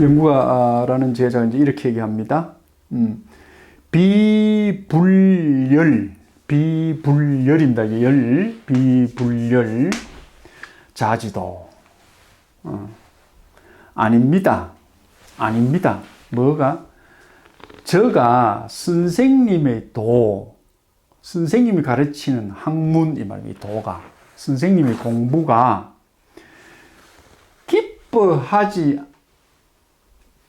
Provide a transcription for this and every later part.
연구가라는 제자가 이제 이렇게 얘기합니다. 음, 비불열, 비불열입니다. 열, 비불열, 자지도. 어, 아닙니다. 아닙니다. 뭐가? 저가 선생님의 도, 선생님이 가르치는 학문, 이 말이 도가, 선생님의 공부가 기뻐하지,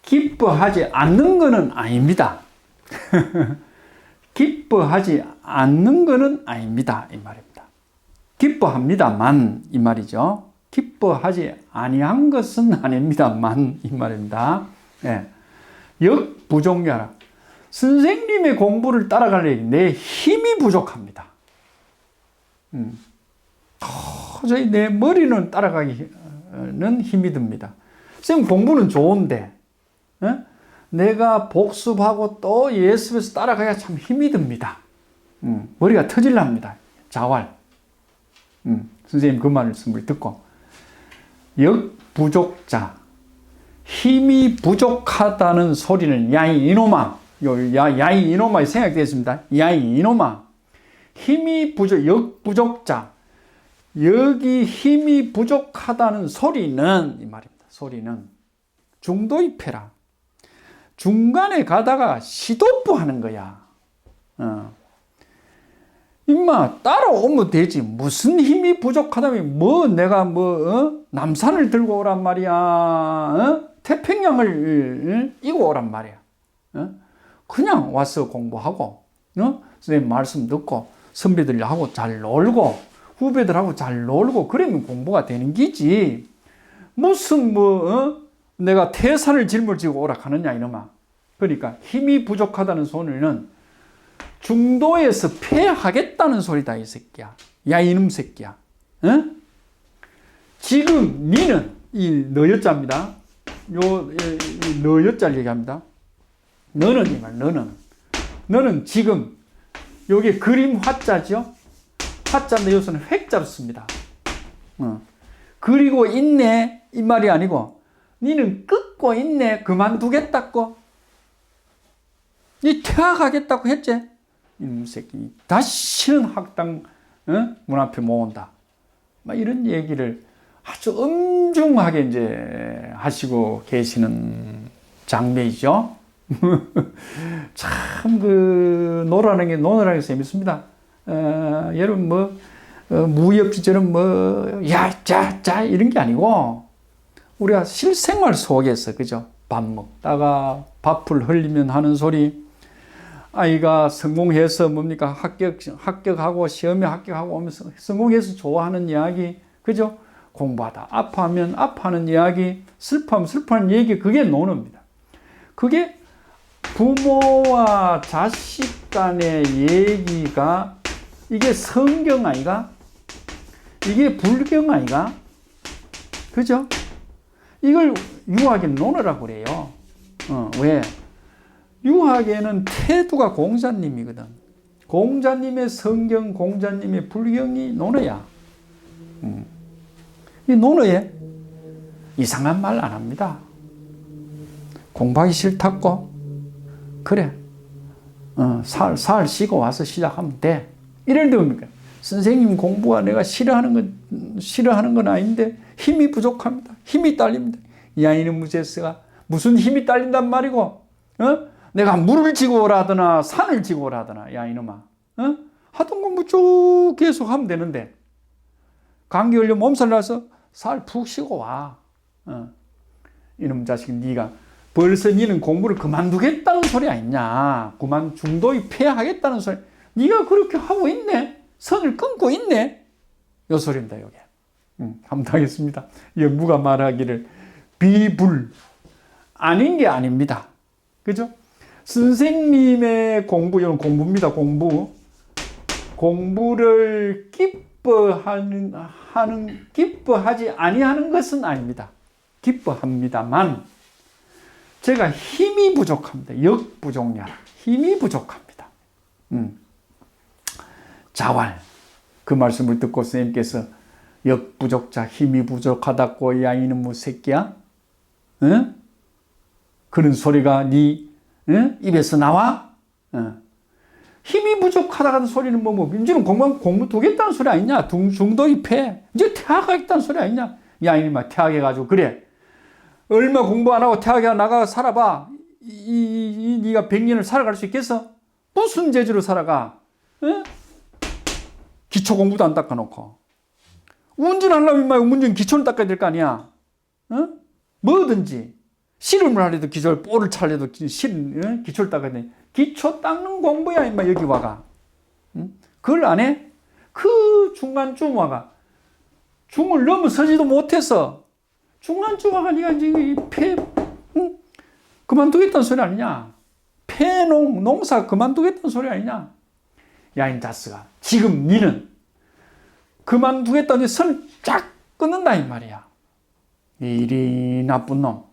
기뻐하지 않는 것은 아닙니다. 기뻐하지 않는 것은 아닙니다. 이 말입니다. 기뻐합니다만, 이 말이죠. 기뻐하지 아니한 것은 아닙니다만, 이 말입니다. 예. 역부족야라. 선생님의 공부를 따라가려니 내 힘이 부족합니다. 음. 도저히 내 머리는 따라가기는 힘이 듭니다. 선생님 공부는 좋은데, 어? 내가 복습하고 또 예습해서 따라가야 참 힘이 듭니다. 음. 머리가 터질랍니다. 자활. 음. 선생님 그 말씀을 듣고, 역부족자. 힘이 부족하다는 소리는 야이 이놈아, 요, 야, 야이 이놈아 생각되었습니다. 야이 이놈아. 힘이 부족, 역부족자. 여기 힘이 부족하다는 소리는, 이 말입니다. 소리는 중도입해라. 중간에 가다가 시도부 하는 거야. 어. 임마, 따라오면 되지. 무슨 힘이 부족하다면, 뭐, 내가 뭐, 어? 남산을 들고 오란 말이야. 어? 태평양을 이고 오란 말이야. 어? 그냥 와서 공부하고, 어? 선생님 말씀 듣고, 선배들하고 잘 놀고, 후배들하고 잘 놀고, 그러면 공부가 되는 기지. 무슨 뭐, 어? 내가 태산을 짊어지고 오라 하느냐, 이놈아. 그러니까 힘이 부족하다는 소리는 중도에서 패하겠다는 소리다, 이 새끼야. 야, 이놈 새끼야. 어? 지금 니는, 이 너여자입니다. 요, 너여자를 얘기합니다. 너는 이 말, 너는. 너는 지금, 요게 그림 화자죠? 화자인데 여기서는 획자로 씁니다. 어. 그리고 있네, 이 말이 아니고, 니는 끊고 있네, 그만두겠다고. 니 퇴학하겠다고 했지? 이놈 새끼. 다시는 학당, 어? 문 앞에 모은다. 막 이런 얘기를 아주 엄중하게 이제 하시고 계시는 장면이죠. 참, 그, 노라는 게, 노느라는 게 재밌습니다. 어, 여러분, 뭐, 어, 무협지처럼 뭐, 야, 자, 자, 이런 게 아니고, 우리가 실생활 속에서, 그죠? 밥 먹다가 밥을 흘리면 하는 소리, 아이가 성공해서 뭡니까? 합격, 합격하고 시험에 합격하고 오면서 성공해서 좋아하는 이야기, 그죠? 공부하다 아파하면 아파하는 이야기, 슬퍼하면 슬퍼하는 얘기, 그게 노는입니다. 그게 부모와 자식 간의 얘기가 이게 성경 아이가? 이게 불경 아이가? 그죠? 이걸 유학에 노느라고 그래요. 어, 왜? 유학에는 태도가 공자님이거든. 공자님의 성경, 공자님의 불경이 논어야. 음. 이 논어에 이상한 말 안 합니다. 공부하기 싫다고? 그래. 어, 살, 살 쉬고 와서 시작하면 돼. 이럴 때 뭡니까? 선생님 공부가 내가 싫어하는 건, 싫어하는 건 아닌데 힘이 부족합니다. 힘이 딸립니다. 이 아이는 무제스가 무슨 힘이 딸린단 말이고, 어? 내가 물을 지고 오라더나 산을 지고 오라더나 야 이놈아. 어? 하던 공부 쭉 계속 하면 되는데. 감기 걸려 몸살 나서 살 푹 쉬고 와. 어. 이놈 자식 네가 벌써 니는 공부를 그만두겠다는 소리 아니냐. 그만 중도에 패하겠다는 소리. 네가 그렇게 하고 있네. 선을 끊고 있네. 요 소리입니다 요게. 음, 감당했습니다. 영부가 말하기를. 비불. 아닌 게 아닙니다. 그죠? 선생님의 공부, 이건 공부입니다, 공부. 공부를 기뻐하는, 하는, 기뻐하지 아니하는 것은 아닙니다. 기뻐합니다만, 제가 힘이 부족합니다. 역부족냐. 힘이 부족합니다. 음. 자활. 그 말씀을 듣고 선생님께서 역부족자 힘이 부족하다고 야 이놈의 새끼야? 응? 그런 소리가 네 응? 입에서 나와? 어. 힘이 부족하다는 소리는 뭐, 뭐, 이제는 공부, 공부 두겠다는 소리 아니냐? 중, 중도 입회. 이제 퇴학하겠다는 소리 아니냐? 야, 이놈아, 퇴학해가지고, 그래. 얼마 공부 안 하고 퇴학해 나가 살아봐. 이, 이, 이, 네가 100년을 살아갈 수 있겠어? 무슨 재주로 살아가? 어? 기초 공부도 안 닦아놓고. 운전하려면 막 운전 기초는 닦아야 될 거 아니야? 어? 뭐든지. 씨름을 하려도 기초를, 볼을 차려도 실, 어? 기초를 닦아야 돼. 기초 닦는 공부야, 임마, 여기 와가. 응? 그걸 안 해? 그 중간쯤 와가. 중을 넘어서지도 못해서 중간쯤 와가 니가 이제 이 폐, 응? 그만두겠다는 소리 아니냐? 폐농, 농사 그만두겠다는 소리 아니냐? 야 인 자스가. 지금 니는 그만두겠다는 선쫙 끊는다, 이 말이야. 이리 나쁜 놈.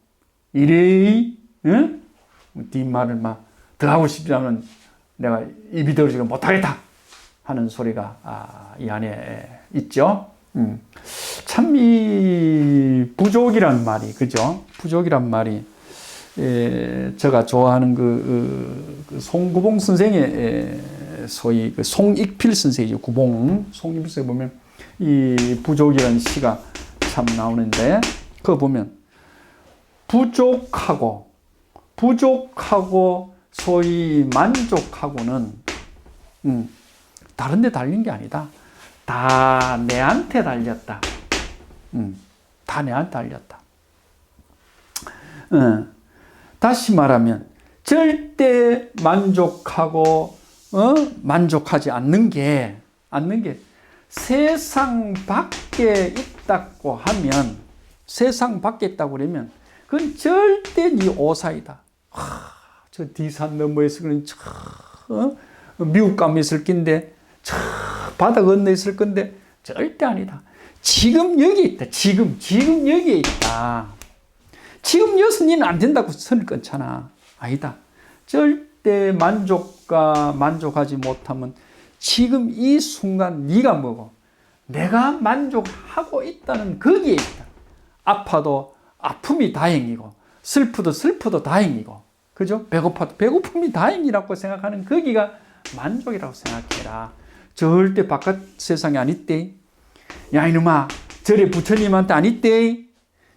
이리, 응? 네 말을 막 더 하고 싶다면 내가 입이 더러지고 못하겠다 하는 소리가 아, 이 안에 있죠. 음. 참이 부족이란 말이 그죠? 부족이란 말이 에, 제가 좋아하는 그, 그 송구봉 선생의 에, 소위 그 송익필 선생이죠. 구봉 송익필 선생 보면 이 부족이라는 시가 참 나오는데 그거 보면 부족하고 부족하고 소위 만족하고는 음, 다른 데 달린 게 아니다. 다 내한테 달렸다. 음, 다 내한테 달렸다. 어, 다시 말하면 절대 만족하고 어? 만족하지 않는 게 않는 게 세상 밖에 있다고 하면 세상 밖에 있다고 그러면 그건 절대 네 오사이다. 하, 저 디산 너머에서 그런 저 어? 미국 가면 있을 낀데 저 바다 건너 있을 건데 절대 아니다. 지금 여기 있다. 지금 지금 여기에 있다. 지금 여선이는 안 된다고 선을 끊잖아. 아니다. 절대 만족과 만족하지 못하면 지금 이 순간 네가 뭐고 내가 만족하고 있다는 거기에 있다. 아파도 아픔이 다행이고 슬프도 슬프도 다행이고 그죠? 배고파도 배고픔이 다행이라고 생각하는 거기가 만족이라고 생각해라. 절대 바깥 세상에 안 있대. 야 이놈아 절에 부처님한테 안 있대.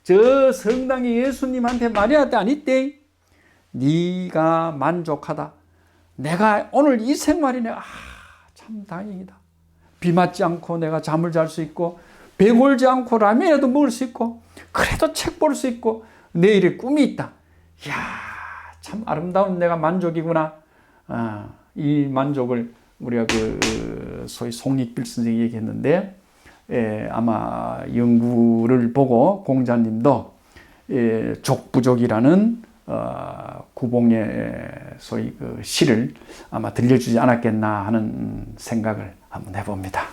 저 성당의 예수님한테 안 있대? 네가 만족하다. 내가 오늘 이 생활이네. 아, 참 다행이다. 비 맞지 않고 내가 잠을 잘 수 있고, 배 골지 않고 라면이라도 먹을 수 있고, 그래도 책 볼 수 있고, 내일의 꿈이 있다. 이야, 참 아름다운 내가 만족이구나. 아, 이 만족을 우리가 그 소위 송익필 선생이 얘기했는데, 예, 아마 연구를 보고 공자님도 예, 족부족이라는 어, 구봉의 소위 그 시를 아마 들려주지 않았겠나 하는 생각을 한번 해봅니다.